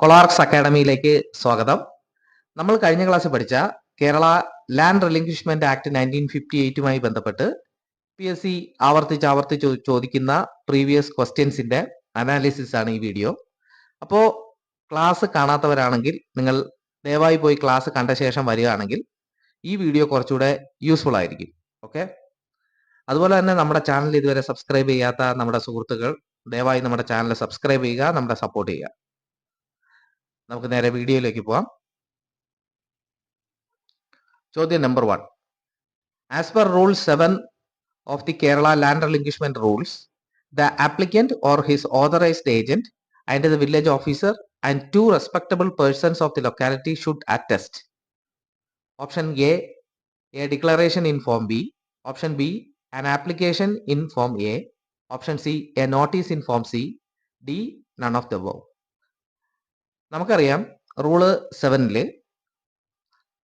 കൊളാർക്സ് അക്കാഡമിയിലേക്ക് സ്വാഗതം. നമ്മൾ കഴിഞ്ഞ ക്ലാസ്സിൽ പഠിച്ച Kerala land relinquishment act nineteen fifty എയ്റ്റുമായി ബന്ധപ്പെട്ട് പി എസ് സി ആവർത്തിച്ച് ആവർത്തിച്ച് ചോദിക്കുന്ന പ്രീവിയസ് ക്വസ്റ്റ്യൻസിന്റെ അനാലിസിസ് ആണ് ഈ വീഡിയോ. അപ്പോൾ ക്ലാസ് കാണാത്തവരാണെങ്കിൽ നിങ്ങൾ ദയവായി പോയി ക്ലാസ് കണ്ട ശേഷം വരികയാണെങ്കിൽ ഈ വീഡിയോ കുറച്ചുകൂടെ യൂസ്ഫുൾ ആയിരിക്കും. ഓക്കെ? അതുപോലെ തന്നെ നമ്മുടെ ചാനൽ ഇതുവരെ സബ്സ്ക്രൈബ് ചെയ്യാത്ത നമ്മുടെ സുഹൃത്തുക്കൾ ദയവായി നമ്മുടെ ചാനൽ സബ്സ്ക്രൈബ് ചെയ്യുക നമ്മുടെ സപ്പോർട്ട് ചെയ്യുക. നമുക്ക് നേരെ വീഡിയോയിലേക്ക് പോവാം. ചോദ്യം number one as per rule seven of the Kerala land relinquishment rules the applicant or his authorised agent and the village officer and two respectable persons of the locality should attest option A a declaration in form B option B an application in form A option C a notice in form C D none of the above. നമുക്കറിയാം rule സെവനിൽ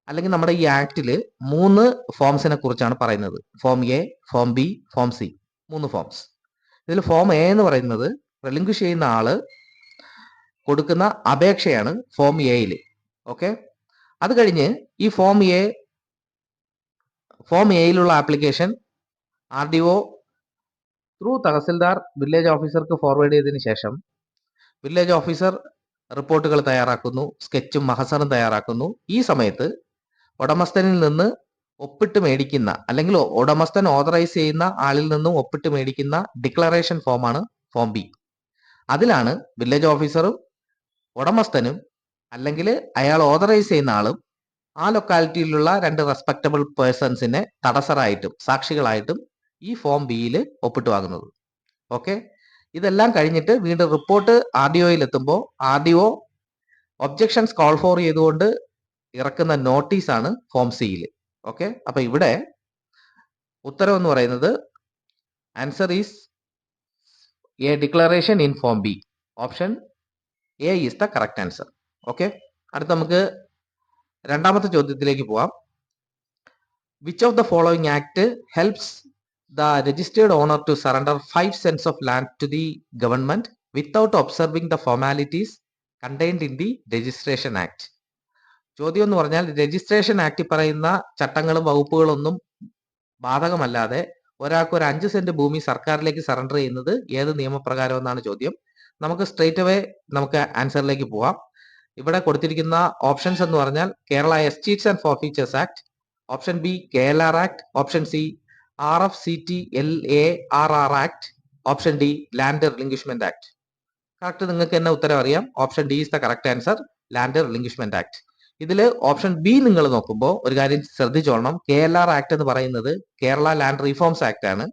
അല്ലെങ്കിൽ നമ്മുടെ ഈ ആക്ടിൽ മൂന്ന് ഫോംസിനെ കുറിച്ചാണ് പറയുന്നത്. Form A form B form C മൂന്ന് ഫോംസ് ഇതിൽ ഫോം എ എന്ന് പറയുന്നത് റിലിംഗ്വിഷ് ചെയ്യുന്ന ആൾ കൊടുക്കുന്ന അപേക്ഷയാണ് ഫോം എയിൽ ഓക്കെ അത് കഴിഞ്ഞ് ഈ form A form എയിലുള്ള application R D O through tahsildar village ഓഫീസർക്ക് ഫോർവേഡ് ചെയ്തതിന് ശേഷം വില്ലേജ് ഓഫീസർ റിപ്പോർട്ടുകൾ തയ്യാറാക്കുന്നു സ്കെച്ചും മഹസറും തയ്യാറാക്കുന്നു. ഈ സമയത്ത് ഉടമസ്ഥനിൽ നിന്ന് ഒപ്പിട്ട് മേടിക്കുന്ന അല്ലെങ്കിൽ ഉടമസ്ഥൻ ഓതറൈസ് ചെയ്യുന്ന ആളിൽ നിന്നും ഒപ്പിട്ട് മേടിക്കുന്ന ഡിക്ലറേഷൻ ഫോമാണ് ഫോം ബി അതിലാണ് വില്ലേജ് ഓഫീസറും ഉടമസ്ഥനും അല്ലെങ്കിൽ അയാൾ ഓതറൈസ് ചെയ്യുന്ന ആളും ആ ലൊക്കാലിറ്റിയിലുള്ള രണ്ട് റെസ്പെക്ടബിൾ പേഴ്സൺസിനെ തടസ്സറായിട്ടും സാക്ഷികളായിട്ടും ഈ ഫോം ബിയിൽ ഒപ്പിട്ട് വാങ്ങുന്നത്. ഓക്കെ ഇതെല്ലാം കഴിഞ്ഞിട്ട് വീണ്ടും റിപ്പോർട്ട് ആർ ഡി ഒയിൽ എത്തുമ്പോൾ R D O objections call for ചെയ്തുകൊണ്ട് ഇറക്കുന്ന നോട്ടീസാണ് ഫോം സിയിൽ ഓക്കെ അപ്പൊ ഇവിടെ ഉത്തരം എന്ന് പറയുന്നത് answer is a declaration in form B option A is the correct answer okay അടുത്ത നമുക്ക് രണ്ടാമത്തെ ചോദ്യത്തിലേക്ക് പോവാം. Which of the following act helps the registered owner to surrender 5 cents of land to the government without observing the formalities contained in the registration act. ചോദ്യം എന്ന് പറഞ്ഞാൽ registration ആക്ടിൽ പറയുന്ന ചട്ടങ്ങളും വകുപ്പുകളൊന്നും ബാധകമല്ലാതെ ഒരാൾക്ക് ഒരു അഞ്ച് സെന്റ് ഭൂമി സർക്കാരിലേക്ക് സറണ്ടർ ചെയ്യുന്നത് ഏത് നിയമപ്രകാരം എന്നാണ് ചോദ്യം. നമുക്ക് സ്ട്രേറ്റ് അവേ നമുക്ക് ആൻസറിലേക്ക് പോവാം. ഇവിടെ കൊടുത്തിരിക്കുന്ന ഓപ്ഷൻസ് എന്ന് പറഞ്ഞാൽ Kerala estates and forfeitures act option B K act option C R F C T L A R R act option D land relinquishment act correct നിങ്ങൾക്ക് തന്നെ ഉത്തരം അറിയാം? Option D is the correct answer land relinquishment act ഇതിൽ option B നിങ്ങൾ നോക്കുമ്പോൾ ഒരു കാര്യം ശ്രദ്ധിച്ചോളണം. കെ എൽ ആർ ആക്ട് എന്ന് പറയുന്നത് കേരള ലാൻഡ് റീഫോംസ് ആക്ട് ആണ്.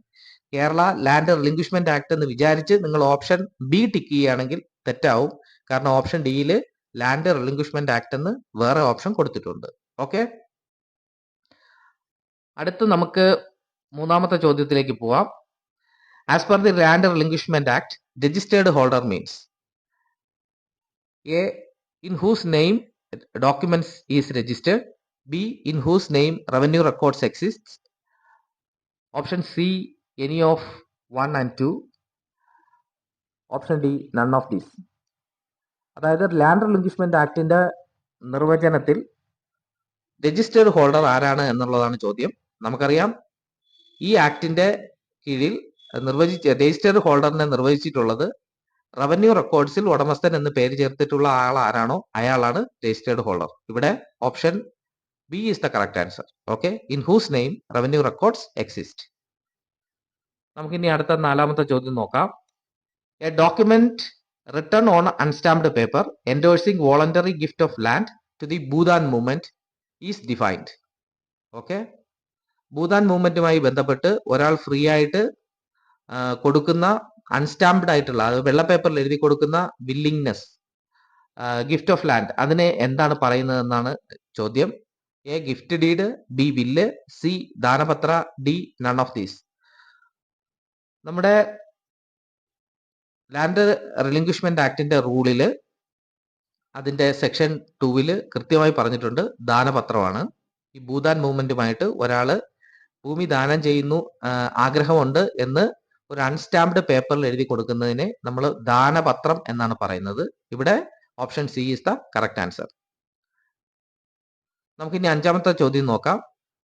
കേരള ലാൻഡ് റിലിംഗ്വിഷ്മെന്റ് ആക്ട് എന്ന് വിചാരിച്ച് നിങ്ങൾ ഓപ്ഷൻ ബി ടിക്ക് ചെയ്യുകയാണെങ്കിൽ തെറ്റാവും. കാരണം ഓപ്ഷൻ ഡിയിൽ ലാൻഡ് റിലിംഗ്വിഷ്മെന്റ് ആക്ട് എന്ന് വേറെ ഓപ്ഷൻ കൊടുത്തിട്ടുണ്ട്. ഓക്കെ അടുത്ത് നമുക്ക് മൂന്നാമത്തെ ചോദ്യത്തിലേക്ക് പോവാം. As per the land relinquishment act registered holder means A in whose name documents is registered B in whose name revenue records exist option C any of one and two option D none of these അതായത് land relinquishment ആക്ടിന്റെ നിർവചനത്തിൽ registered holder ആരാണ് എന്നുള്ളതാണ് ചോദ്യം. നമുക്കറിയാം ഈ ആക്ടിന്റെ കീഴിൽ നിർവചിച്ച രജിസ്റ്റേഡ് ഹോൾഡറിനെ നിർവചിച്ചിട്ടുള്ളത് റവന്യൂ റെക്കോർഡ്സിൽ ഉടമസ്ഥൻ എന്ന് പേര് ചേർത്തിട്ടുള്ള ആൾ ആരാണോ അയാളാണ് രജിസ്റ്റേർഡ് ഹോൾഡർ. ഇവിടെ option B is the correct answer. Okay? In whose name revenue records exist. നമുക്കിനി അടുത്ത നാലാമത്തെ ചോദ്യം നോക്കാം. A document written on unstamped paper endorsing voluntary gift of land to the Bhoodan movement is defined. Okay? Bhoodan മൂവ്മെന്റുമായി ബന്ധപ്പെട്ട് ഒരാൾ free ആയിട്ട് കൊടുക്കുന്ന അൺസ്റ്റാമ്പ്ഡ് ആയിട്ടുള്ള അത് വെള്ള പേപ്പറിൽ എഴുതി കൊടുക്കുന്ന വില്ലിങ്നെസ് ഗിഫ്റ്റ് ഓഫ് ലാൻഡ് അതിനെ എന്താണ് പറയുന്നത് എന്നാണ് ചോദ്യം. A gift deed B will C danapatra D none of these. നമ്മുടെ ലാൻഡ് റിലിംഗ്വിഷ്മെന്റ് ആക്ടിന്റെ റൂളിൽ അതിന്റെ സെക്ഷൻ ടൂവിൽ കൃത്യമായി പറഞ്ഞിട്ടുണ്ട് ദാനപത്രമാണ്. ഈ ഭൂതാൻ മൂവ്മെന്റുമായിട്ട് ഒരാൾ ഭൂമി ദാനം ചെയ്യുന്നു ആഗ്രഹമുണ്ട് എന്ന് ഒരു അൺസ്റ്റാമ്പ്ഡ് പേപ്പറിൽ എഴുതി കൊടുക്കുന്നതിനെ നമ്മൾ ദാനപത്രം എന്നാണ് പറയുന്നത്. ഇവിടെ option C is the correct answer നമുക്ക് ഇനി അഞ്ചാമത്തെ ചോദ്യം നോക്കാം.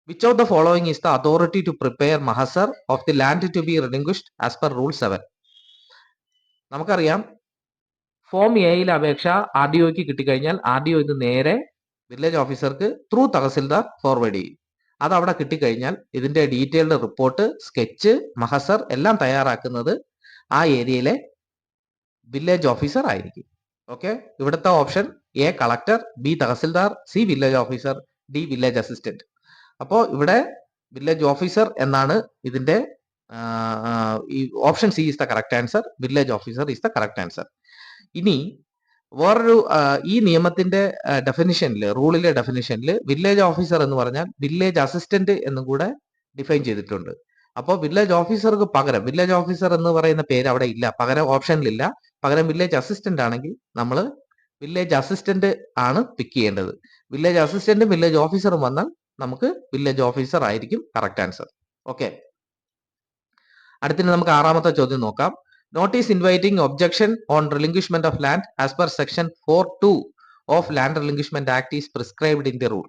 Which of the following is the authority to prepare mahazar of the land to be relinquished as per rule seven നമുക്കറിയാം ഫോം എയിൽ അപേക്ഷ ആർ ഡി ഒക്ക് കിട്ടിക്കഴിഞ്ഞാൽ ആർ ഡി ഒ ഇത് നേരെ വില്ലേജ് ഓഫീസർക്ക് ത്രൂ തഹസിൽദാർ ഫോർവേഡ് ചെയ്യും. അത് അവിടെ കിട്ടിക്കഴിഞ്ഞാൽ ഇതിന്റെ ഡീറ്റെയിൽഡ് റിപ്പോർട്ട് സ്കെച്ച് മഹസർ എല്ലാം തയ്യാറാക്കുന്നത് ആ ഏരിയയിലെ വില്ലേജ് ഓഫീസർ ആയിരിക്കും. ഓക്കെ? ഇവിടുത്തെ option A collector B tahsildar C village officer D village assistant. അപ്പോ ഇവിടെ വില്ലേജ് ഓഫീസർ എന്നാണ് ഇതിന്റെ option C is the correct answer village officer is the correct answer. ഇനി വേറൊരു ഈ നിയമത്തിന്റെ ഡെഫിനിഷനിൽ റൂളിലെ ഡെഫിനിഷനിൽ വില്ലേജ് ഓഫീസർ എന്ന് പറഞ്ഞാൽ വില്ലേജ് അസിസ്റ്റന്റ് എന്നും കൂടെ ഡിഫൈൻ ചെയ്തിട്ടുണ്ട്. അപ്പോൾ വില്ലേജ് ഓഫീസർക്ക് പകരം വില്ലേജ് ഓഫീസർ എന്ന് പറയുന്ന പേര് അവിടെ ഇല്ല. പകരം ഓപ്ഷനിലില്ല പകരം വില്ലേജ് അസിസ്റ്റന്റ് ആണെങ്കിൽ നമ്മൾ വില്ലേജ് അസിസ്റ്റന്റ് ആണ് പിക്ക് ചെയ്യേണ്ടത്. വില്ലേജ് അസിസ്റ്റന്റും വില്ലേജ് ഓഫീസറും വന്നാൽ നമുക്ക് വില്ലേജ് ഓഫീസർ ആയിരിക്കും കറക്റ്റ് ആൻസർ ഓക്കെ അടുത്തിന് നമുക്ക് ആറാമത്തെ ചോദ്യം നോക്കാം. Notice inviting objection on relinquishment of land as per section four two of land relinquishment act is prescribed in the rule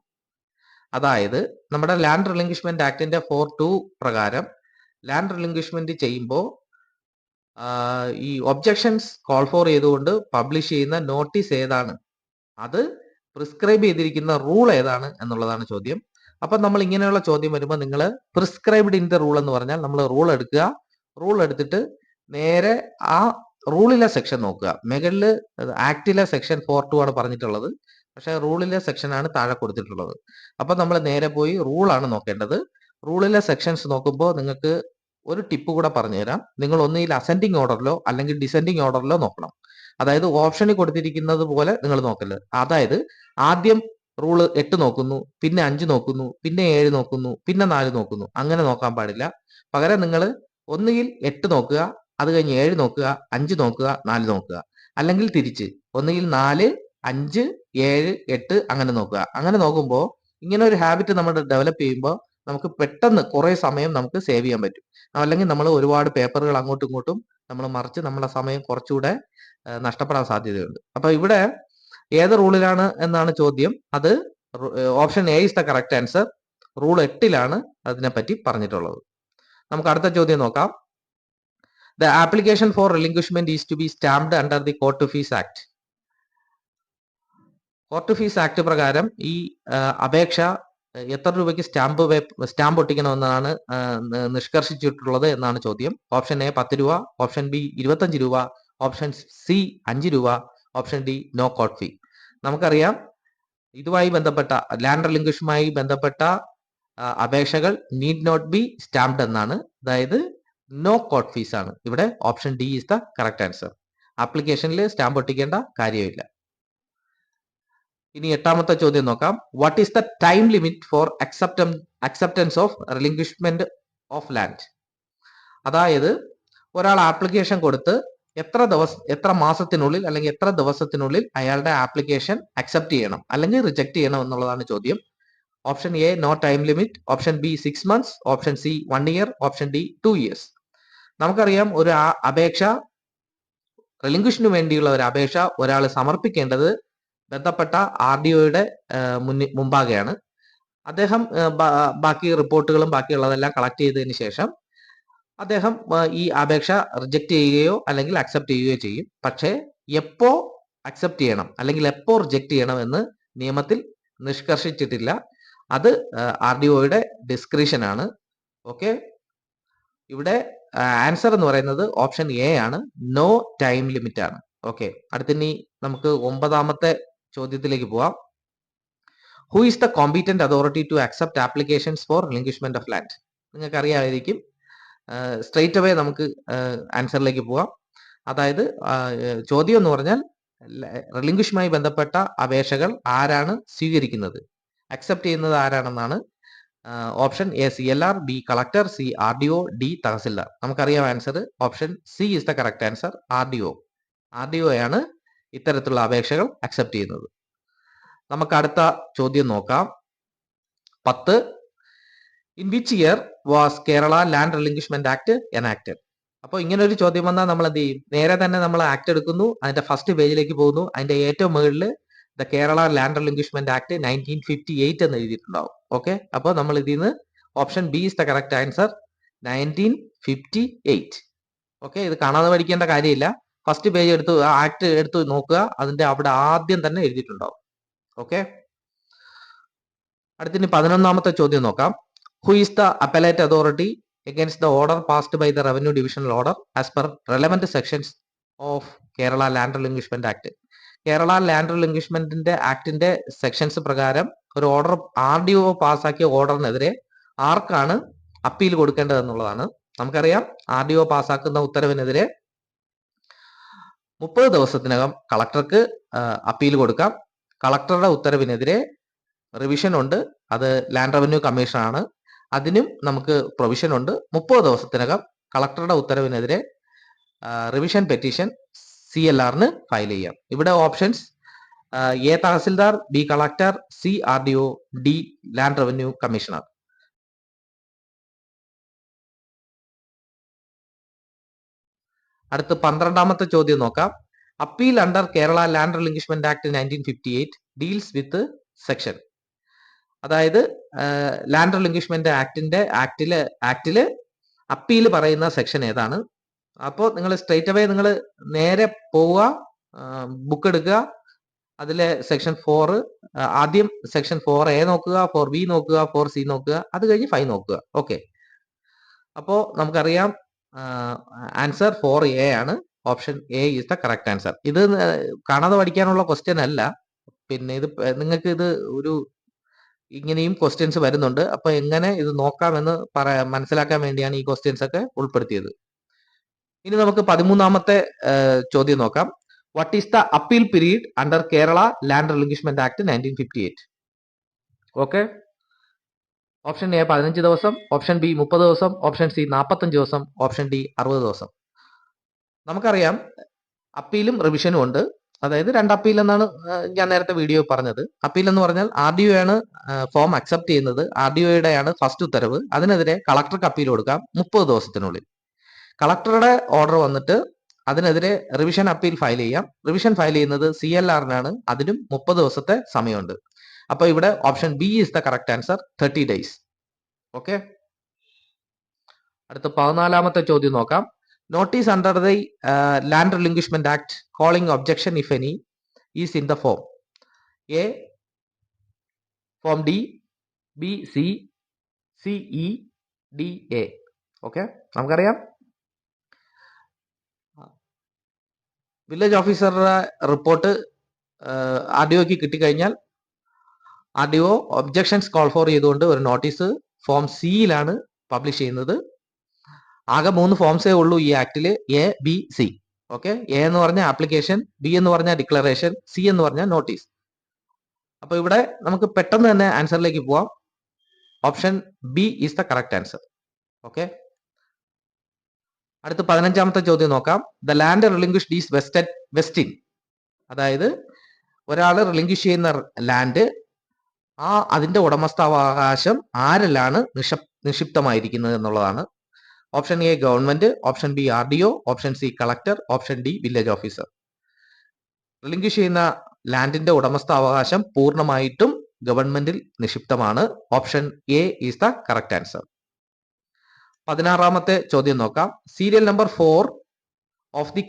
അതായത് നമ്മുടെ ലാൻഡ് റിലിംഗ്വിഷ്മെന്റ് ആക്ടിന്റെ ഫോർ ടു പ്രകാരം ലാൻഡ് റിലിംഗ്വിഷ്മെന്റ് ചെയ്യുമ്പോൾ ഈ ഒബ്ജക്ഷൻസ് കോൾ ഫോർ ചെയ്തുകൊണ്ട് പബ്ലിഷ് ചെയ്യുന്ന notice ഏതാണ്? അത് പ്രിസ്ക്രൈബ് ചെയ്തിരിക്കുന്ന റൂൾ ഏതാണ് എന്നുള്ളതാണ് ചോദ്യം. അപ്പൊ നമ്മൾ ഇങ്ങനെയുള്ള ചോദ്യം വരുമ്പോൾ നിങ്ങൾ പ്രിസ്ക്രൈബ്ഡ് ഇൻ ദ റൂൾ എന്ന് പറഞ്ഞാൽ നമ്മൾ റൂൾ എടുക്കുക. റൂൾ എടുത്തിട്ട് നേരെ ആ റൂളിലെ സെക്ഷൻ നോക്കുക. മുകളിൽ ആക്ടിലെ സെക്ഷൻ ഫോർ ടു ആണ് പറഞ്ഞിട്ടുള്ളത്. പക്ഷെ റൂളിലെ സെക്ഷനാണ് താഴെ കൊടുത്തിട്ടുള്ളത്. അപ്പൊ നമ്മൾ നേരെ പോയി റൂളാണ് നോക്കേണ്ടത്. റൂളിലെ സെക്ഷൻസ് നോക്കുമ്പോൾ നിങ്ങൾക്ക് ഒരു ടിപ്പ് കൂടെ പറഞ്ഞുതരാം. നിങ്ങൾ ഒന്നുകിൽ അസെൻഡിങ് ഓർഡറിലോ അല്ലെങ്കിൽ ഡിസെൻഡിങ് ഓർഡറിലോ നോക്കണം. അതായത് ഓപ്ഷനിൽ കൊടുത്തിരിക്കുന്നത് പോലെ നിങ്ങൾ നോക്കൽ. അതായത് ആദ്യം റൂൾ എട്ട് നോക്കുന്നു പിന്നെ അഞ്ച് നോക്കുന്നു പിന്നെ ഏഴ് നോക്കുന്നു പിന്നെ നാല് നോക്കുന്നു. അങ്ങനെ നോക്കാൻ പാടില്ല. പകരം നിങ്ങൾ ഒന്നുകിൽ എട്ട് നോക്കുക അത് കഴിഞ്ഞ് ഏഴ് നോക്കുക അഞ്ച് നോക്കുക നാല് നോക്കുക. അല്ലെങ്കിൽ തിരിച്ച്. ഒന്നുകിൽ നാല് അഞ്ച് ഏഴ് എട്ട് അങ്ങനെ നോക്കുക. അങ്ങനെ നോക്കുമ്പോൾ ഇങ്ങനെ ഒരു ഹാബിറ്റ് നമ്മൾ ഡെവലപ്പ് ചെയ്യുമ്പോൾ നമുക്ക് പെട്ടെന്ന് കുറെ സമയം നമുക്ക് സേവ് ചെയ്യാൻ പറ്റും. അല്ലെങ്കിൽ നമ്മൾ ഒരുപാട് പേപ്പറുകൾ അങ്ങോട്ടും ഇങ്ങോട്ടും നമ്മൾ മറിച്ച് നമ്മുടെ സമയം കുറച്ചുകൂടെ നഷ്ടപ്പെടാൻ സാധ്യതയുണ്ട്. അപ്പൊ ഇവിടെ ഏത് റൂളിലാണ് എന്നാണ് ചോദ്യം. അത് option A is the correct answer rule എട്ടിലാണ് അതിനെപ്പറ്റി പറഞ്ഞിട്ടുള്ളത്. നമുക്ക് അടുത്ത ചോദ്യം നോക്കാം. The application for relinquishment is to be stamped under the court fees act court fees act പ്രകാരം ഈ അപേക്ഷ എത്ര രൂപയ്ക്ക് സ്റ്റാമ്പ് സ്റ്റാമ്പ് ഒട്ടിക്കണമെന്നാണ് നിഷ്കർഷിച്ചിട്ടുള്ളത് എന്നാണ് ചോദ്യം. ഓപ്ഷൻ എ പത്ത് രൂപ ഓപ്ഷൻ ബി ഇരുപത്തഞ്ച് രൂപ ഓപ്ഷൻ സി അഞ്ച് രൂപ option D no court fee. നമുക്കറിയാം ഇതുമായി ബന്ധപ്പെട്ട ലാൻഡ് റിലിംഗ്വിഷുമായി ബന്ധപ്പെട്ട അപേക്ഷകൾ നീഡ് നോട്ട് ബി സ്റ്റാമ്പ്ഡ് എന്നാണ്. അതായത് നോ കോട്ട് ഫീസ് ആണ്. ഇവിടെ option D is the correct answer ആപ്ലിക്കേഷനിൽ സ്റ്റാമ്പ് ഒട്ടിക്കേണ്ട കാര്യമില്ല. ഇനി എട്ടാമത്തെ ചോദ്യം നോക്കാം. What is the time limit for accept acceptance of relinquishment of land അതായത് ഒരാൾ ആപ്ലിക്കേഷൻ കൊടുത്ത് എത്ര ദിവസം എത്ര മാസത്തിനുള്ളിൽ അല്ലെങ്കിൽ എത്ര ദിവസത്തിനുള്ളിൽ അയാളുടെ ആപ്ലിക്കേഷൻ അക്സെപ്റ്റ് ചെയ്യണം അല്ലെങ്കിൽ റിജക്ട് ചെയ്യണം എന്നുള്ളതാണ് ചോദ്യം. Option A no time limit option B six months option C one year option D two years നമുക്കറിയാം ഒരു അപേക്ഷ റിലിംഗ്വിഷന് വേണ്ടിയുള്ള ഒരു അപേക്ഷ ഒരാൾ സമർപ്പിക്കേണ്ടത് ബന്ധപ്പെട്ട ആർ ഡി ഒയുടെ മുമ്പാകെയാണ്. അദ്ദേഹം ബാക്കി റിപ്പോർട്ടുകളും ബാക്കിയുള്ളതെല്ലാം കളക്ട് ചെയ്തതിന് ശേഷം അദ്ദേഹം ഈ അപേക്ഷ റിജക്റ്റ് ചെയ്യുകയോ അല്ലെങ്കിൽ അക്സെപ്റ്റ് ചെയ്യുകയോ ചെയ്യും. പക്ഷേ എപ്പോ അക്സെപ്റ്റ് ചെയ്യണം അല്ലെങ്കിൽ എപ്പോ റിജക്റ്റ് ചെയ്യണം എന്ന് നിയമത്തിൽ നിഷ്കർഷിച്ചിട്ടില്ല. അത് ആർ ഡി ഒയുടെ ഡിസ്ക്രിഷൻ ആണ്. ഓക്കെ? ഇവിടെ ആൻസർ എന്ന് പറയുന്നത് ഓപ്ഷൻ എ ആണ്. നോ ടൈം ലിമിറ്റ് ആണ്. ഓക്കെ അടുത്തിനി നമുക്ക് ഒമ്പതാമത്തെ ചോദ്യത്തിലേക്ക് പോവാം. Who is the competent authority to accept applications for relinquishment of land നിങ്ങൾക്ക് അറിയാമായിരിക്കും സ്ട്രേറ്റ് അവേ നമുക്ക് ആൻസറിലേക്ക് പോവാം. അതായത് ചോദ്യം എന്ന് പറഞ്ഞാൽ റിലിംഗ്വിഷുമായി ബന്ധപ്പെട്ട അപേക്ഷകൾ ആരാണ് സ്വീകരിക്കുന്നത്? അക്സെപ്റ്റ് ചെയ്യുന്നത് ആരാണെന്നാണ് option A C L R B collector C R D O D tahsildar. നമുക്കറിയാം answer option C is the correct answer R D O R D O ആണ് ഇത്തരത്തിലുള്ള അപേക്ഷകൾ അക്സെപ്റ്റ് ചെയ്യുന്നത്. നമുക്ക് അടുത്ത ചോദ്യം നോക്കാം. പത്ത്. In which year was Kerala land relinquishment act enacted അപ്പോൾ ഇങ്ങനെ ഒരു ചോദ്യം വന്നാൽ നമ്മൾ എന്ത് ചെയ്യും? നേരെ തന്നെ നമ്മൾ ആക്ട് എടുക്കുന്നു അതിന്റെ ഫസ്റ്റ് പേജിലേക്ക് പോകുന്നു അതിന്റെ ഏറ്റവും മുകളിൽ the Kerala land relinquishment act nineteen fifty eight എന്ന് എഴുതിയിട്ടുണ്ടാവും. ഓക്കെ അപ്പോൾ നമ്മൾ ഇതിൽ നിന്ന് option B is the correct answer nineteen fifty eight. Okay ഇത് കാണാതെ പഠിക്കേണ്ട കാര്യമില്ല. ഫസ്റ്റ് പേജ് എടുത്ത് ആക്ട് എടുത്ത് നോക്കുക. അതിന്റെ അവിടെ ആദ്യം തന്നെ എഴുതിയിട്ടുണ്ടാവും. ഓക്കെ അടുത്തിന് പതിനൊന്നാമത്തെ ചോദ്യം നോക്കാം. Who is the appellate authority against the order passed by the revenue divisional order as per relevant sections of Kerala land relinquishment act Kerala land റിലിംഗ്വിഷ്മെന്റിന്റെ ആക്ടിന്റെ സെക്ഷൻസ് പ്രകാരം ഒരു ഓർഡർ ആർ ഡി ഒ പാസ്സാക്കിയ ഓർഡറിനെതിരെ ആർക്കാണ് appeal കൊടുക്കേണ്ടതെന്നുള്ളതാണ് നമുക്കറിയാം R D O പാസ്സാക്കുന്ന ഉത്തരവിനെതിരെ മുപ്പത് ദിവസത്തിനകം കളക്ടർക്ക് അപ്പീൽ കൊടുക്കാം. കളക്ടറുടെ ഉത്തരവിനെതിരെ റിവിഷൻ ഉണ്ട്. അത് ലാൻഡ് റവന്യൂ കമ്മീഷനാണ് അതിനും നമുക്ക് പ്രൊവിഷൻ ഉണ്ട്. മുപ്പത് ദിവസത്തിനകം കളക്ടറുടെ ഉത്തരവിനെതിരെ റിവിഷൻ പെറ്റീഷൻ സി എൽ ആറിന് ഫയൽ ചെയ്യാം. ഇവിടെ options A tahsildar B collector C R D O D land revenue commissioner അടുത്ത് പന്ത്രണ്ടാമത്തെ ചോദ്യം നോക്കാം. Appeal under Kerala land relinquishment act nineteen fifty eight deals with section അതായത് ലാൻഡ് റിലിംഗ്വിഷ്മെന്റ് ആക്ടിന്റെ ആക്ടിൽ ആക്ടിൽ അപ്പീൽ പറയുന്ന സെക്ഷൻ ഏതാണ്? അപ്പോൾ നിങ്ങൾ സ്ട്രേറ്റ് അവേ നിങ്ങൾ നേരെ പോവുക ബുക്ക് എടുക്കുക. അതിലെ സെക്ഷൻ ഫോർ ആദ്യം സെക്ഷൻ ഫോർ എ നോക്കുക ഫോർ ബി നോക്കുക ഫോർ സി നോക്കുക അത് കഴിഞ്ഞ് ഫൈവ് നോക്കുക. ഓക്കെ അപ്പോ നമുക്കറിയാം ആൻസർ ഫോർ എ ആണ്. Option A is the correct answer ഇത് കാണാതെ പഠിക്കാനുള്ള ക്വസ്റ്റ്യൻ അല്ല. പിന്നെ ഇത് നിങ്ങൾക്ക് ഇത് ഒരു ഇങ്ങനെയും ക്വസ്റ്റ്യൻസ് വരുന്നുണ്ട്. അപ്പൊ എങ്ങനെ ഇത് നോക്കാമെന്ന് പറയാ മനസ്സിലാക്കാൻ വേണ്ടിയാണ് ഈ ക്വസ്റ്റ്യൻസ് ഒക്കെ ഉൾപ്പെടുത്തിയത്. ഇനി നമുക്ക് പതിമൂന്നാമത്തെ ചോദ്യം നോക്കാം. What is the appeal period under Kerala land relinquishment act nineteen fifty eight okay option A പതിനഞ്ച് ദിവസം. ഓപ്ഷൻ ബി മുപ്പത് ദിവസം. ഓപ്ഷൻ സി നാൽപ്പത്തഞ്ച് ദിവസം. ഓപ്ഷൻ ഡി അറുപത് ദിവസം. നമുക്കറിയാം അപ്പീലും റിവിഷനും ഉണ്ട്. അതായത് രണ്ട് അപ്പീൽ എന്നാണ് ഞാൻ നേരത്തെ വീഡിയോ പറഞ്ഞത്. അപ്പീൽ എന്ന് പറഞ്ഞാൽ ആർ ഡി ഒ ആണ് ഫോം അക്സെപ്റ്റ് ചെയ്യുന്നത്. ആർ ഡി ഒയുടെയാണ് ഫസ്റ്റ് ഉത്തരവ്. അതിനെതിരെ കളക്ടർക്ക് അപ്പീൽ കൊടുക്കാം. മുപ്പത് ദിവസത്തിനുള്ളിൽ. കളക്ടറുടെ ഓർഡർ വന്നിട്ട് അതിനെതിരെ റിവിഷൻ അപ്പീൽ ഫയൽ ചെയ്യാം. റിവിഷൻ ഫയൽ ചെയ്യുന്നത് സി എൽ ആറിനാണ് അതിനും മുപ്പത് ദിവസത്തെ സമയമുണ്ട്. അപ്പൊ ഇവിടെ option B is the correct answer thirty days okay അടുത്ത പതിനാലാമത്തെ ചോദ്യം നോക്കാം. Notice under the land relinquishment act calling objection if any is in the form A form D B C C E D A okay നമുക്കറിയാം. Village ഓഫീസറുടെ report R D ഒക്ക് കിട്ടിക്കഴിഞ്ഞാൽ R D O objections call for ചെയ്തുകൊണ്ട് ഒരു notice form സിയിലാണ് publish ചെയ്യുന്നത്. ആകെ മൂന്ന് ഫോംസേ ഉള്ളൂ ഈ ആക്ടിൽ A B C okay A എന്ന് പറഞ്ഞ ആപ്ലിക്കേഷൻ ബി എന്ന് പറഞ്ഞ ഡിക്ലറേഷൻ സി എന്ന് പറഞ്ഞ നോട്ടീസ് അപ്പൊ ഇവിടെ നമുക്ക് പെട്ടെന്ന് തന്നെ ആൻസറിലേക്ക് പോവാം. Option B is the correct answer okay അടുത്ത പതിനഞ്ചാമത്തെ ചോദ്യം നോക്കാം. ദ ലാൻഡ് റിലിംഗ്വിഷ് ഡീസ് വെസ്റ്റഡ് വെസ്റ്റിൻ അതായത് ഒരാൾ റിലിംഗ്വിഷ് ചെയ്യുന്ന ലാൻഡ് ആ അതിന്റെ ഉടമസ്ഥാവകാശം ആരിലാണ് നിഷ നിക്ഷിപ്തമായിരിക്കുന്നത് എന്നുള്ളതാണ്. Option A government option B R D O option C collector option D village officer relinquish ചെയ്യുന്ന ലാൻഡിന്റെ ഉടമസ്ഥാവകാശം പൂർണമായിട്ടും ഗവൺമെന്റിൽ നിക്ഷിപ്തമാണ്. Option A is the correct answer പതിനാറാമത്തെ ചോദ്യം നോക്കാം. Serial number four of the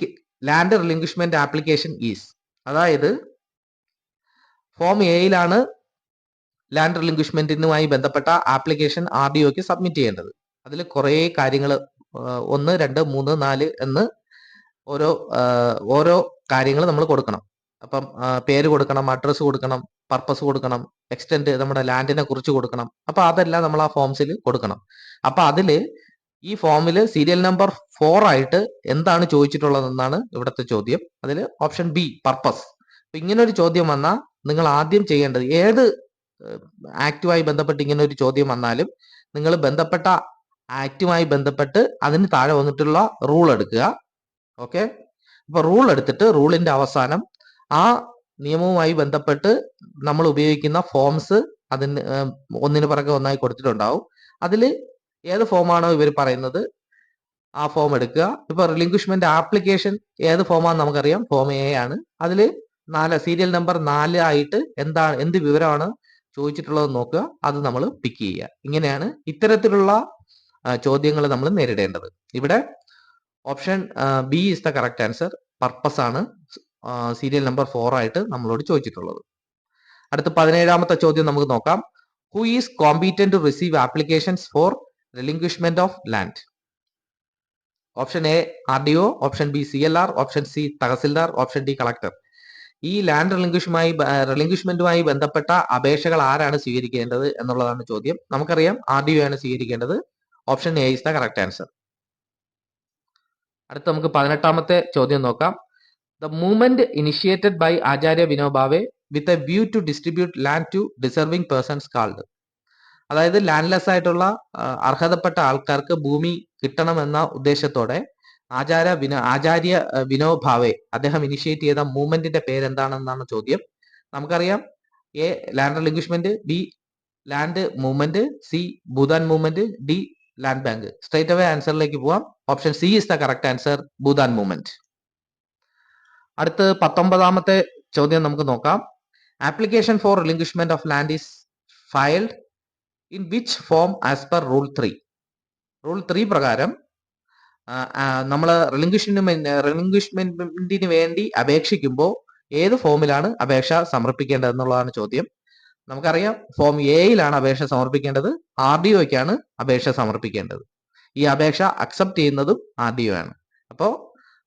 land relinquishment application is അതായത് form എയിലാണ് ലാൻഡ് റിലിംഗ്വിഷ്മെന്റിനുമായി ബന്ധപ്പെട്ട ആപ്ലിക്കേഷൻ ആർ ഡി ഒക്ക് സബ്മിറ്റ് ചെയ്യേണ്ടത്. അതിൽ കുറേ കാര്യങ്ങൾ ഒന്ന് രണ്ട് മൂന്ന് നാല് എന്ന് ഓരോ ഓരോ കാര്യങ്ങൾ നമ്മൾ കൊടുക്കണം. അപ്പം പേര് കൊടുക്കണം അഡ്രസ്സ് കൊടുക്കണം പർപ്പസ് കൊടുക്കണം എക്സ്റ്റെൻഡ് നമ്മുടെ ലാൻഡിനെ കുറിച്ച് കൊടുക്കണം. അപ്പൊ അതെല്ലാം നമ്മൾ ആ ഫോംസിൽ കൊടുക്കണം. അപ്പൊ അതിൽ ഈ ഫോമിൽ സീരിയൽ നമ്പർ ഫോർ ആയിട്ട് എന്താണ് ചോദിച്ചിട്ടുള്ളതെന്നാണ് ഇവിടുത്തെ ചോദ്യം. അതിൽ ഓപ്ഷൻ ബി പർപ്പസ് ഇങ്ങനെ ഒരു ചോദ്യം വന്നാൽ നിങ്ങൾ ആദ്യം ചെയ്യേണ്ടത് ഏത് ആക്റ്റുമായി ബന്ധപ്പെട്ട് ഇങ്ങനെ ഒരു ചോദ്യം വന്നാലും നിങ്ങൾ ബന്ധപ്പെട്ട ആക്റ്റുമായി ബന്ധപ്പെട്ട് അതിന് താഴെ വന്നിട്ടുള്ള റൂൾ എടുക്കുക. ഓക്കെ അപ്പൊ റൂൾ എടുത്തിട്ട് റൂളിന്റെ അവസാനം ആ നിയമവുമായി ബന്ധപ്പെട്ട് നമ്മൾ ഉപയോഗിക്കുന്ന ഫോംസ് അതിന് ഒന്നിന് പിറകെ ഒന്നായി കൊടുത്തിട്ടുണ്ടാവും. അതിൽ ഏത് ഫോമാണോ ഇവർ പറയുന്നത് ആ ഫോം എടുക്കുക. ഇപ്പൊ റിലിംഗ്വിഷ്മെന്റ് ആപ്ലിക്കേഷൻ ഏത് ഫോമാണെന്ന് നമുക്കറിയാം. ഫോം എ ആണ്. അതിൽ നാല് സീരിയൽ നമ്പർ നാല് ആയിട്ട് എന്താണ് എന്ത് വിവരമാണ് ചോദിച്ചിട്ടുള്ളത് നോക്കുക. അത് നമ്മൾ പിക്ക് ചെയ്യുക. ഇങ്ങനെയാണ് ഇത്തരത്തിലുള്ള ചോദ്യങ്ങൾ നമ്മൾ നേരിടേണ്ടത്. ഇവിടെ option B is the correct answer purpose ആണ്. സീരിയൽ നമ്പർ ഫോർ ആയിട്ട് നമ്മളോട് ചോദിച്ചിട്ടുള്ളത്. അടുത്ത പതിനേഴാമത്തെ ചോദ്യം നമുക്ക് നോക്കാം. Who is competent to receive applications for relinquishment of land option A R D O option B C L R option C tahsildar. Option D collector ഈ ലാൻഡ് റിലിംഗ്വിഷുമായി റിലിംഗ്വിഷ്മെന്റുമായി ബന്ധപ്പെട്ട അപേക്ഷകൾ ആരാണ് സ്വീകരിക്കേണ്ടത് എന്നുള്ളതാണ് ചോദ്യം. നമുക്കറിയാം ആർ ഡി ഒ ആണ് സ്വീകരിക്കേണ്ടത്. Option A is the correct answer അടുത്ത നമുക്ക് പതിനെട്ടാമത്തെ ചോദ്യം നോക്കാം. The movement initiated by Acharya Vinoba Bhave with a view to distribute land to deserving persons called അതായത് ലാൻഡ്ലെസ് ആയിട്ടുള്ള അർഹതപ്പെട്ട ആൾക്കാർക്ക് ഭൂമി കിട്ടണമെന്ന ഉദ്ദേശത്തോടെ ആചാര വിനോ ആചാര്യ വിനോഭാവെ അദ്ദേഹം ഇനിഷ്യേറ്റ് ചെയ്ത മൂവ്മെന്റിന്റെ പേരെന്താണെന്നാണ് ചോദ്യം. നമുക്കറിയാം A land relinquishment B land movement C Bhoodan movement D land bank straight away ആൻസറിലേക്ക് പോവാം. Option C is the correct answer Bhoodan movement അടുത്ത് പത്തൊമ്പതാമത്തെ ചോദ്യം നമുക്ക് നോക്കാം. Application for relinquishment of land is filed in which form as per rule three rule three പ്രകാരം നമ്മൾ relinquishment റിലിംഗ്വിഷ്മെന്റിന് വേണ്ടി അപേക്ഷിക്കുമ്പോൾ ഏത് ഫോമിലാണ് അപേക്ഷ സമർപ്പിക്കേണ്ടത് എന്നുള്ളതാണ് ചോദ്യം. നമുക്കറിയാം ഫോം എയിലാണ് അപേക്ഷ സമർപ്പിക്കേണ്ടത്. ആർ ഡി ഒക്കാണ് അപേക്ഷ സമർപ്പിക്കേണ്ടത്. ഈ അപേക്ഷ അക്സെപ്റ്റ് ചെയ്യുന്നതും ആർ ഡി ഒ ആണ് അപ്പോൾ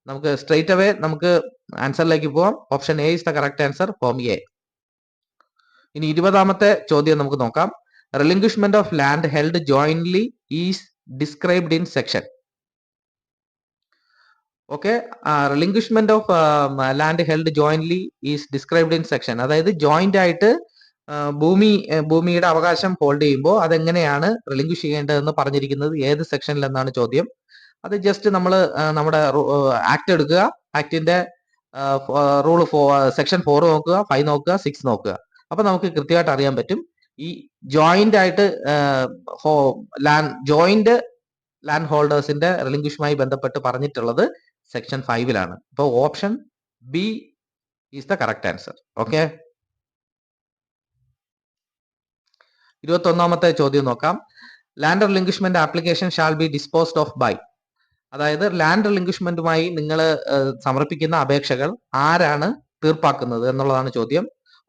നമുക്ക് സ്ട്രേറ്റ് അവേ നമുക്ക് ആൻസറിലേക്ക് പോവാം. Option A is the correct answer form A ഇനി ഇരുപതാമത്തെ ചോദ്യം നമുക്ക് നോക്കാം. Relinquishment of land held jointly is described in section okay relinquishment of land held jointly is described in section അതായത് ജോയിന്റ് ആയിട്ട് ഭൂമി ഭൂമിയുടെ അവകാശം ഹോൾഡ് ചെയ്യുമ്പോൾ അതെങ്ങനെയാണ് റിലിംഗ്വിഷ് ചെയ്യേണ്ടതെന്ന് പറഞ്ഞിരിക്കുന്നത്? ഏത് സെക്ഷനിൽ എന്നാണ് ചോദ്യം? അത് ജസ്റ്റ് നമ്മൾ നമ്മുടെ ആക്ട് എടുക്കുക. ആക്ടിന്റെ റൂൾ ഫോ സെക്ഷൻ ഫോർ നോക്കുക ഫൈവ് നോക്കുക സിക്സ് നോക്കുക. അപ്പൊ നമുക്ക് കൃത്യമായിട്ട് അറിയാൻ പറ്റും. ഈ ജോയിന്റ് ആയിട്ട് ലാൻഡ് ജോയിന്റ് ലാൻഡ് ഹോൾഡേഴ്സിന്റെ റിലിംഗ്വിഷുമായി ബന്ധപ്പെട്ട് പറഞ്ഞിട്ടുള്ളത് സെക്ഷൻ ഫൈവിലാണ് അപ്പോൾ option B is the correct answer okay ഇരുപത്തി ഒന്നാമത്തെ ചോദ്യം നോക്കാം. Land relinquishment application shall be disposed of by അതായത് ലാൻഡ് റിലിംഗ്വിഷ്മെന്റുമായി നിങ്ങൾ സമർപ്പിക്കുന്ന അപേക്ഷകൾ ആരാണ് തീർപ്പാക്കുന്നത് എന്നുള്ളതാണ് ചോദ്യം.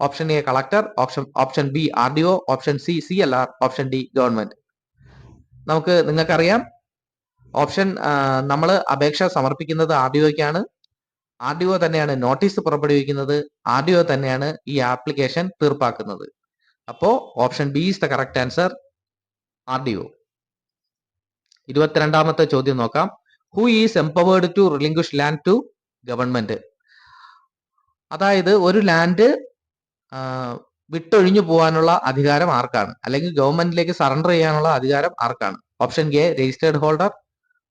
Option A collector option option B R D O option C C L R option D government നമുക്ക് നിങ്ങൾക്കറിയാം. ഓപ്ഷൻ നമ്മൾ അപേക്ഷ സമർപ്പിക്കുന്നത് ആർ ഡി ഒക്കാണ് ആർ ഡി ഒ തന്നെയാണ് നോട്ടീസ് പുറപ്പെടുവിക്കുന്നത്. ആർ ഡി ഒ തന്നെയാണ് ഈ ആപ്ലിക്കേഷൻ തീർപ്പാക്കുന്നത്. അപ്പോ option B is the correct answer R D O ഇരുപത്തിരണ്ടാമത്തെ ചോദ്യം നോക്കാം. Who is empowered to relinquish land to government അതായത് ഒരു ലാൻഡ് വിട്ടൊഴിഞ്ഞു പോകാനുള്ള അധികാരം ആർക്കാണ്? അല്ലെങ്കിൽ ഗവൺമെന്റിലേക്ക് സറണ്ടർ ചെയ്യാനുള്ള അധികാരം ആർക്കാണ്? Option A registered holder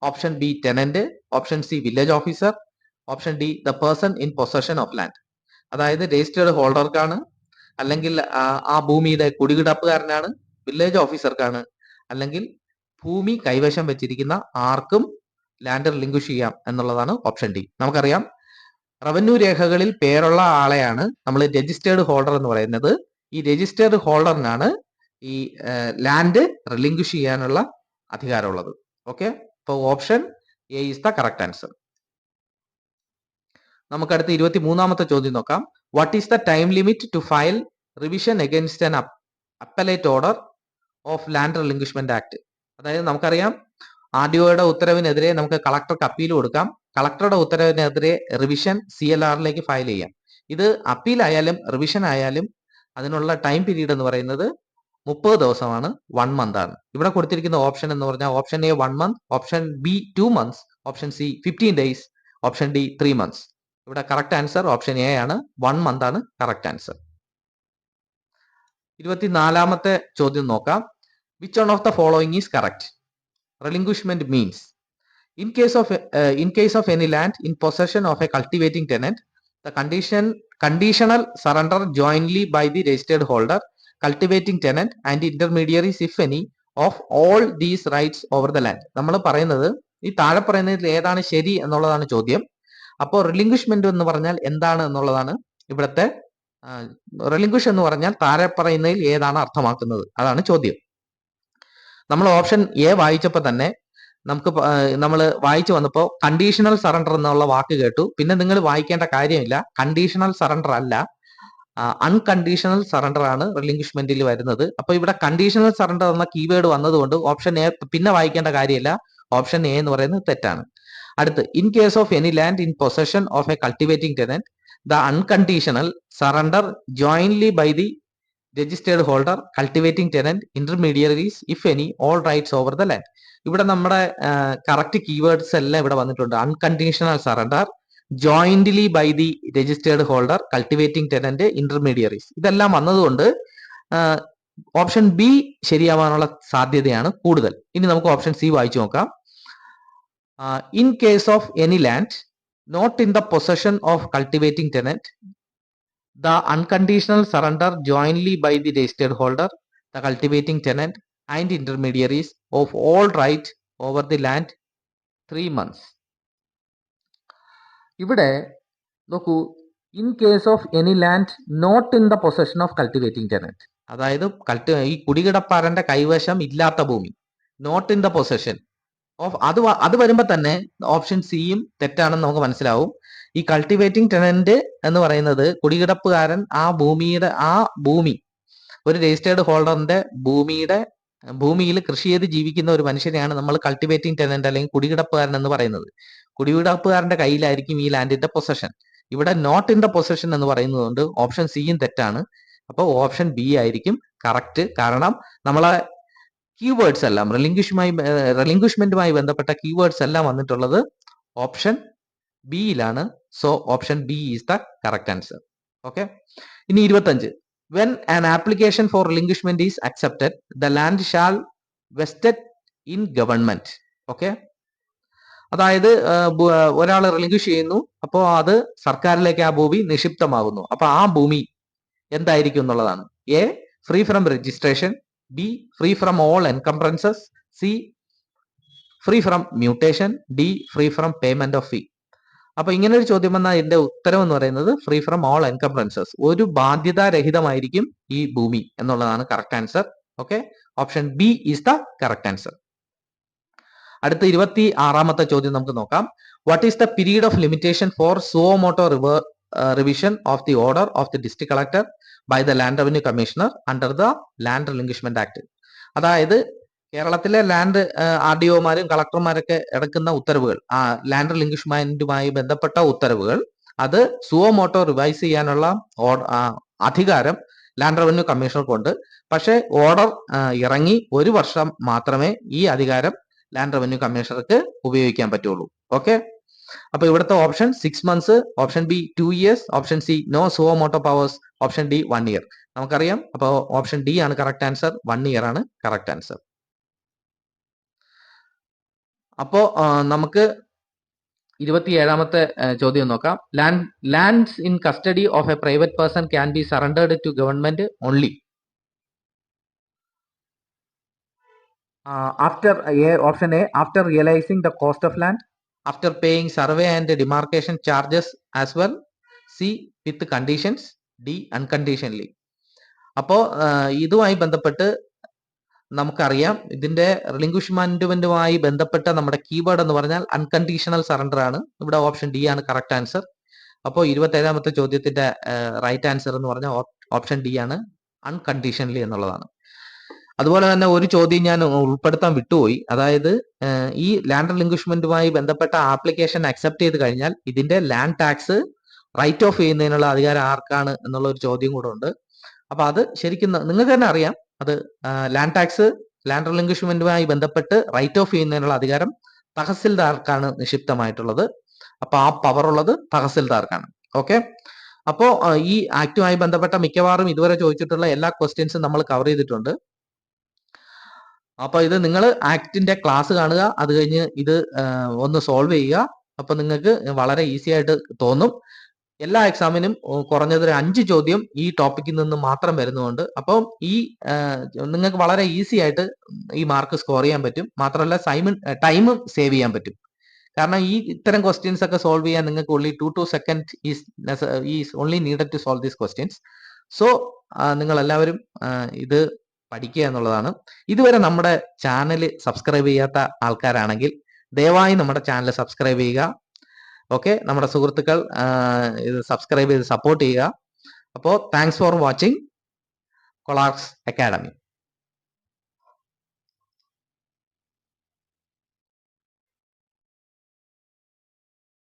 option B tenant option C village officer option D the person in possession of land അതായത് രജിസ്റ്റേർഡ് ഹോൾഡർക്കാണ് അല്ലെങ്കിൽ ആ, ഭൂമിയുടെ കുടികിടപ്പുകാരനാണ്. വില്ലേജ് ഓഫീസർക്കാണ് അല്ലെങ്കിൽ ഭൂമി കൈവശം വെച്ചിരിക്കുന്ന ആർക്കും ലാൻഡ് റിലിംഗ്വിഷ് ചെയ്യാം എന്നുള്ളതാണ് ഓപ്ഷൻ ഡി. നമുക്കറിയാം റവന്യൂ രേഖകളിൽ പേരുള്ള ആളെയാണ് നമ്മൾ രജിസ്റ്റേർഡ് ഹോൾഡർ എന്ന് പറയുന്നത്. ഈ രജിസ്റ്റേർഡ് ഹോൾഡറിനാണ് ഈ ലാൻഡ് റിലിംഗ്വിഷ് ചെയ്യാനുള്ള അധികാരമുള്ളത്. ഓക്കെ? അപ്പോൾ option A is the correct answer. നമുക്കടുത്ത് ഇരുപത്തി മൂന്നാമത്തെ ചോദ്യം നോക്കാം. What is the time limit to file revision against an appellate order of land relinquishment act അതായത് നമുക്കറിയാം ആർ ഡി ഒയുടെ ഉത്തരവിനെതിരെ നമുക്ക് കളക്ടർക്ക് അപ്പീൽ കൊടുക്കാം. കളക്ടറുടെ ഉത്തരവിനെതിരെ റിവിഷൻ സി എൽ ആറിലേക്ക് ഫയൽ ചെയ്യാം. ഇത് അപ്പീൽ ആയാലും റിവിഷൻ ആയാലും അതിനുള്ള ടൈം പീരീഡ് എന്ന് പറയുന്നത് മുപ്പത് ദിവസമാണ് വൺ മന്ത് ആണ്. ഇവിടെ കൊടുത്തിരിക്കുന്ന ഓപ്ഷൻ എന്ന് പറഞ്ഞാൽ option A one month option B two months option C fifteen days option D three months ഇവിടെ കറക്റ്റ് ആൻസർ ഓപ്ഷൻ എ ആണ് വൺ മന്ത് ആണ് കറക്റ്റ് ആൻസർ ഇരുപത്തിനാലാമത്തെ ചോദ്യം നോക്കാം. Which one of the following is correct relinquishment means in case of uh, in case of any land in possession of a cultivating tenant the condition conditional surrender jointly by the registered holder cultivating tenant and intermediaries if any of all these rights over the land നമ്മൾ പറയുന്നത് ഈ താഴെ പറയുന്നതിൽ ഏതാണ് ശരി എന്നുള്ളതാണ് ചോദ്യം അപ്പോൾ റിലിംഗ്വിഷ്മെന്റ് എന്ന് പറഞ്ഞാൽ എന്താണ് എന്നുള്ളതാണ് ഇവിടുത്തെ റിലിംഗ്വിഷ് എന്ന് പറഞ്ഞാൽ താഴെ പറയുന്നതിൽ ഏതാണ് അർത്ഥമാക്കുന്നത് അതാണ് ചോദ്യം നമ്മൾ ഓപ്ഷൻ എ വായിച്ചപ്പോൾ തന്നെ നമുക്ക് നമ്മൾ വായിച്ചു വന്നപ്പോൾ കണ്ടീഷണൽ സറണ്ടർ എന്നുള്ള വാക്ക് കേട്ടു. പിന്നെ നിങ്ങൾ വായിക്കേണ്ട കാര്യമില്ല. കണ്ടീഷണൽ സറണ്ടർ അല്ല. അൺകണ്ടീഷണൽ സറണ്ടർ ആണ് റിലിംഗ്വിഷ്മെന്റിൽ വരുന്നത്. അപ്പൊ ഇവിടെ കണ്ടീഷണൽ സറണ്ടർ എന്ന കീവേഡ് വന്നതുകൊണ്ട് ഓപ്ഷൻ എ പിന്നെ വായിക്കേണ്ട കാര്യമില്ല. ഓപ്ഷൻ എ എന്ന് പറയുന്നത് തെറ്റാണ്. അടുത്ത് in case of any land in possession of a cultivating tenant the unconditional surrender jointly by the registered holder cultivating tenant intermediaries if any all rights over the land ഇവിടെ നമ്മുടെ correct keywords എല്ലാം ഇവിടെ വന്നിട്ടുണ്ട്. Unconditional surrender jointly by the registered holder cultivating tenant intermediaries ഇതെല്ലാം വന്നതുകൊണ്ട് option B ശരിയാവാനുള്ള സാധ്യതയാണ് കൂടുതൽ. ഇനി നമുക്ക് ഓപ്ഷൻ സി വായിച്ചു നോക്കാം. In case of any land not in the possession of cultivating tenant the unconditional surrender jointly by the registered holder the cultivating tenant and intermediaries of all right over the land three months ഇവിടെ നോക്കൂ in case of any land not in the possession of cultivating tenant അതായത് കൾട്ടി ഈ കുടികിടപ്പാരന്റെ കൈവശം ഇല്ലാത്ത ഭൂമി not in the possession of അത് അത് വരുമ്പോൾ തന്നെ ഓപ്ഷൻ സിയും തെറ്റാണെന്ന് നമുക്ക് മനസ്സിലാവും. ഈ കൾട്ടിവേറ്റിംഗ് ടെനന്റ് എന്ന് പറയുന്നത് കുടികിടപ്പുകാരൻ ആ ഭൂമിയുടെ ആ ഭൂമി ഒരു രജിസ്റ്റേർഡ് ഹോൾഡറിന്റെ ഭൂമിയുടെ ഭൂമിയിൽ കൃഷി ചെയ്ത് ജീവിക്കുന്ന ഒരു മനുഷ്യനെയാണ് നമ്മൾ കൾട്ടിവേറ്റിംഗ് ടെനന്റ് അല്ലെങ്കിൽ കുടികിടപ്പുകാരൻ എന്ന് പറയുന്നത്. കുടികിടപ്പുകാരന്റെ കയ്യിലായിരിക്കും ഈ ലാൻഡിന്റെ പൊസഷൻ ഇവിടെ നോട്ട് ഇൻ ദ പൊസഷൻ എന്ന് പറയുന്നതുകൊണ്ട് ഓപ്ഷൻ സിയും തെറ്റാണ്. അപ്പോൾ ഓപ്ഷൻ ബി ആയിരിക്കും കറക്റ്റ് കാരണം നമ്മളെ കീവേഡ്സ് എല്ലാം റിലിംഗ്വിഷുമായി റിലിംഗ്വിഷ്മെന്റുമായി ബന്ധപ്പെട്ട കീവേഡ്സ് എല്ലാം വന്നിട്ടുള്ളത് option ബിയിലാണ് so option B is the correct answer okay ഇനി ഇരുപത്തഞ്ച്. When an application for relinquishment is accepted the land shall vested in government okay അതായത് ഒരാൾ റിലിംഗ്വിഷ് ചെയ്യുന്നു. അപ്പോൾ അത് സർക്കാരിലേക്ക് ആ ഭൂമി നിക്ഷിപ്തമാകുന്നു. അപ്പൊ ആ ഭൂമി എന്തായിരിക്കും എന്നുള്ളതാണ്. A free from registration B free from all encumbrances C free from mutation D free from payment of fee അപ്പൊ ഇങ്ങനെ ഒരു ചോദ്യം വന്നാൽ എന്റെ ഉത്തരം എന്ന് പറയുന്നത് ഫ്രീ ഫ്രം ഓൾ എൻകംപ്രൻസസ് ഒരു ബാധ്യതാരഹിതമായിരിക്കും ഈ ഭൂമി എന്നുള്ളതാണ് correct answer okay option B is the correct answer അടുത്ത ഇരുപത്തി ആറാമത്തെ ചോദ്യം നമുക്ക് നോക്കാം. What is the period of limitation for suo motu river revision of the order of the district collector by the land revenue commissioner under the land relinquishment act അതായത് കേരളത്തിലെ land R D ഒമാരും കളക്ടർമാരൊക്കെ എടുക്കുന്ന ഉത്തരവുകൾ ആ land റിലിംഗ്വിഷ്മെന്റുമായി ബന്ധപ്പെട്ട ഉത്തരവുകൾ അത് സുവോ മോട്ടോ റിവൈസ് ചെയ്യാനുള്ള അധികാരം ലാൻഡ് റവന്യൂ കമ്മീഷണർക്കുണ്ട് പക്ഷേ ഓർഡർ ഇറങ്ങി ഒരു വർഷം മാത്രമേ ഈ അധികാരം ലാൻഡ് റവന്യൂ കമ്മീഷണർക്ക് ഉപയോഗിക്കാൻ പറ്റുള്ളൂ. ഓക്കെ അപ്പൊ ഇവിടുത്തെ option six months option B two years option C no suo motu powers option D one year നമുക്കറിയാം. അപ്പോൾ ഓപ്ഷൻ ഡി ആണ് കറക്റ്റ് ആൻസർ വൺ ഇയർ ആണ് കറക്റ്റ് ആൻസർ അപ്പോ നമുക്ക് ഇരുപത്തിയേഴാമത്തെ ചോദ്യം നോക്കാം. Land lands in custody of a private person can be surrendered to government only. After a option A after realising the cost of land. After paying survey and demarcation charges as well. C with conditions. D unconditionally. അപ്പോ ഇതുമായി ബന്ധപ്പെട്ട് നമുക്കറിയാം. ഇതിന്റെ റിലിംഗ്വിഷ്മെന്റുമായി ബന്ധപ്പെട്ട നമ്മുടെ keyword എന്ന് പറഞ്ഞാൽ unconditional surrender ആണ്. ഇവിടെ ഓപ്ഷൻ ഡി ആണ് കറക്റ്റ് ആൻസർ അപ്പോൾ ഇരുപത്തേഴാമത്തെ ചോദ്യത്തിന്റെ റൈറ്റ് ആൻസർ എന്ന് പറഞ്ഞാൽ ഓപ്ഷൻ ഡി ആണ് അൺകണ്ടീഷണലി എന്നുള്ളതാണ്. അതുപോലെ തന്നെ ഒരു ചോദ്യം ഞാൻ ഉൾപ്പെടുത്താൻ വിട്ടുപോയി. അതായത് ഈ ലാൻഡ് റിലിംഗ്വിഷ്മെന്റുമായി ബന്ധപ്പെട്ട ആപ്ലിക്കേഷൻ അക്സെപ്റ്റ് ചെയ്ത് കഴിഞ്ഞാൽ ഇതിന്റെ ലാൻഡ് ടാക്സ് റൈറ്റ് ഓഫ് ചെയ്യുന്നതിനുള്ള അധികാരം ആർക്കാണ് എന്നുള്ള ഒരു ചോദ്യം കൂടെ ഉണ്ട്. അപ്പൊ അത് ശരിക്കും നിങ്ങൾക്ക് തന്നെ അറിയാം. അത് ലാൻഡ് ടാക്സ് ലാൻഡ് റിലിംഗ്വിഷ്മെന്റുമായി ബന്ധപ്പെട്ട് റൈറ്റ് ഓഫ് ചെയ്യുന്നതിനുള്ള അധികാരം തഹസിൽദാർക്കാണ് നിക്ഷിപ്തമായിട്ടുള്ളത്. അപ്പൊ ആ പവർ ഉള്ളത് തഹസിൽദാർക്കാണ്. ഓക്കെ അപ്പോ ഈ ആക്ടുമായി ബന്ധപ്പെട്ട മിക്കവാറും ഇതുവരെ ചോദിച്ചിട്ടുള്ള എല്ലാ ക്വസ്റ്റ്യൻസും നമ്മൾ കവർ ചെയ്തിട്ടുണ്ട്. അപ്പൊ ഇത് നിങ്ങൾ ആക്ടിന്റെ ക്ലാസ് കാണുക. അത് കഴിഞ്ഞ് ഇത് ഒന്ന് സോൾവ് ചെയ്യുക. അപ്പൊ നിങ്ങൾക്ക് വളരെ ഈസി ആയിട്ട് തോന്നും. എല്ലാ എക്സാമിനും കുറഞ്ഞത് ഒരു അഞ്ച് ചോദ്യം ഈ ടോപ്പിക്കിൽ നിന്ന് മാത്രം വരുന്നുണ്ട് അപ്പം ഈ നിങ്ങൾക്ക് വളരെ ഈസി ആയിട്ട് ഈ മാർക്ക് സ്കോർ ചെയ്യാൻ പറ്റും. മാത്രമല്ല സൈമൺ ടൈമും സേവ് ചെയ്യാൻ പറ്റും. കാരണം ഈ ഇത്തരം ക്വസ്റ്റ്യൻസ് ഒക്കെ സോൾവ് ചെയ്യാൻ നിങ്ങൾക്ക് only two two second is is only needed to solve these questions so നിങ്ങൾ എല്ലാവരും ഇത് പഠിക്കുക എന്നുള്ളതാണ്. ഇതുവരെ നമ്മുടെ ചാനൽ സബ്സ്ക്രൈബ് ചെയ്യാത്ത ആൾക്കാരാണെങ്കിൽ ദയവായി നമ്മുടെ ചാനൽ സബ്സ്ക്രൈബ് ചെയ്യുക. ഓക്കെ നമ്മുടെ സുഹൃത്തുക്കൾ ഇത് സബ്സ്ക്രൈബ് ചെയ്ത് സപ്പോർട്ട് ചെയ്യുക. അപ്പോൾ thanks for watching Kolax academy